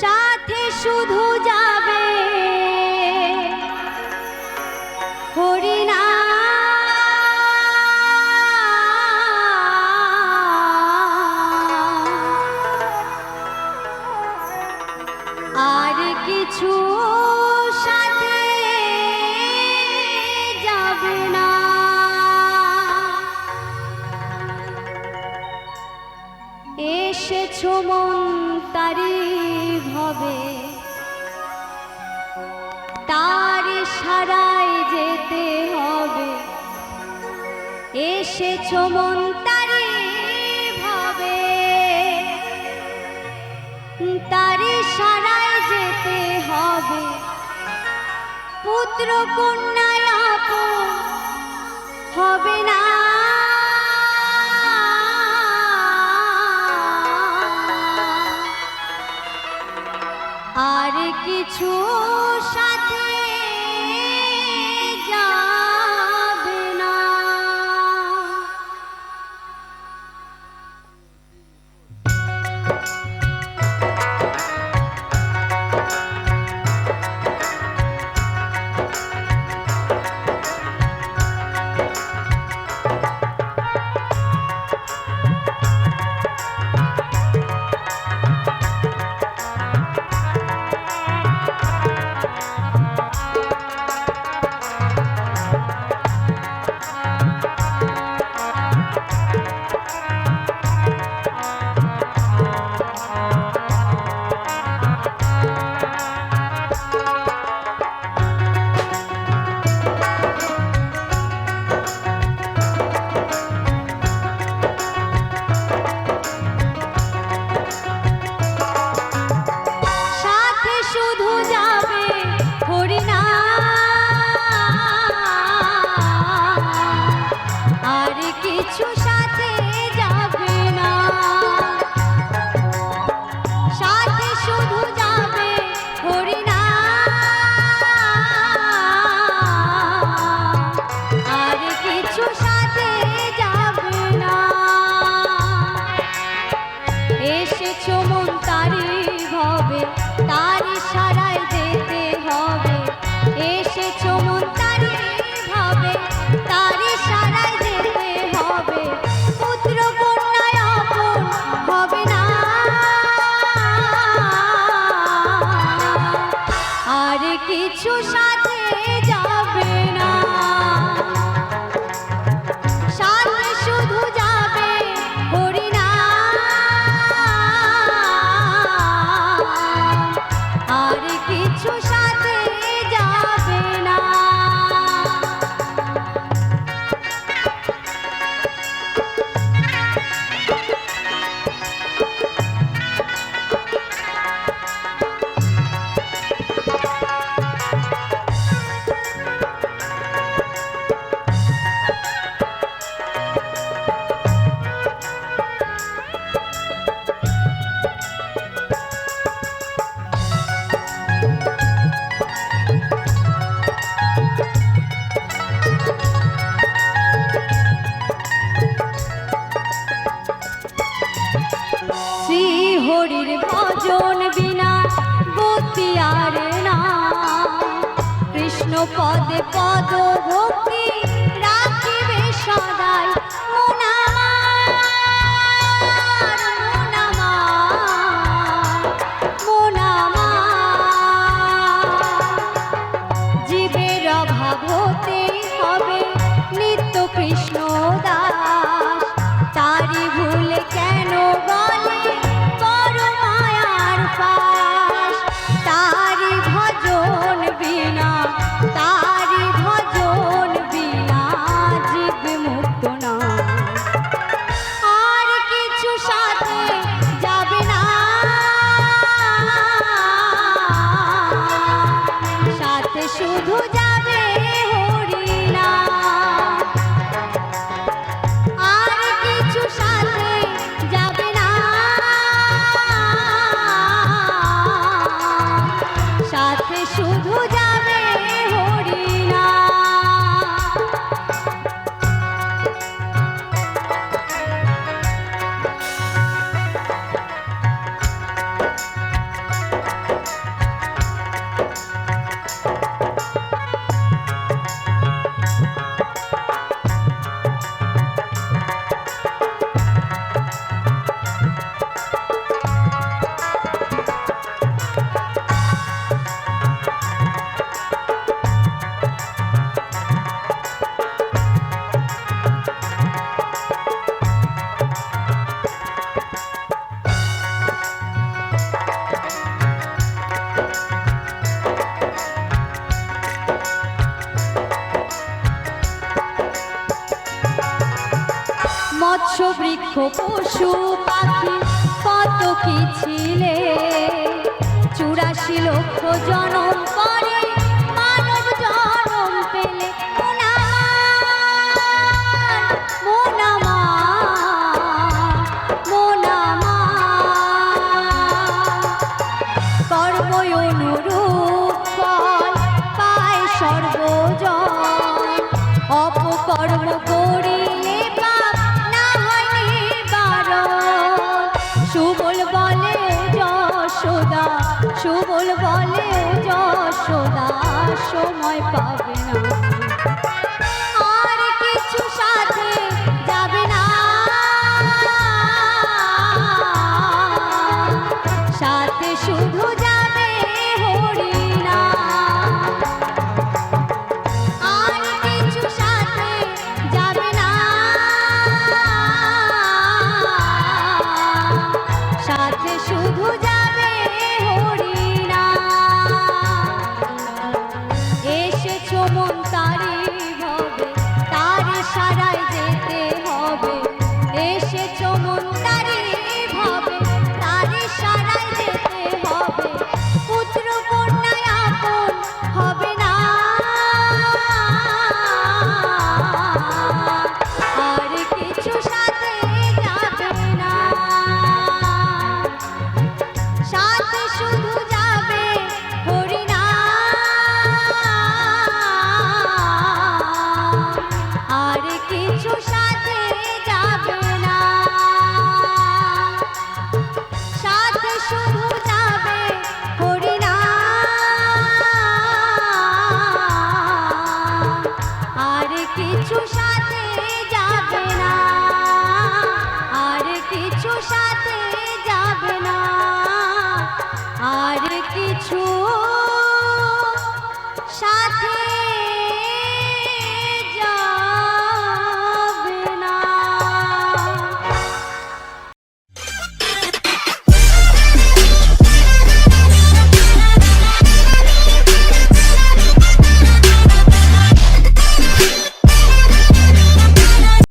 সাথে শুধু যাবে। হরিণা আর কিছু সাথে যাবে না। এসেছ মন এসেছ মন তারি ভাবে। তারি সারায় যেতে হবে। পুত্র কন্যা হবে না। আর কিছু সাথে আর কিছু সাথে পদে পদ সবৃক্ষ পশু পাখি, কত কি ছিলে? চুরাশি লক্ষ জনম পরে মানব জনম পেলে মোনামা মোনামা অপকর্ম করি সময় পাবে না।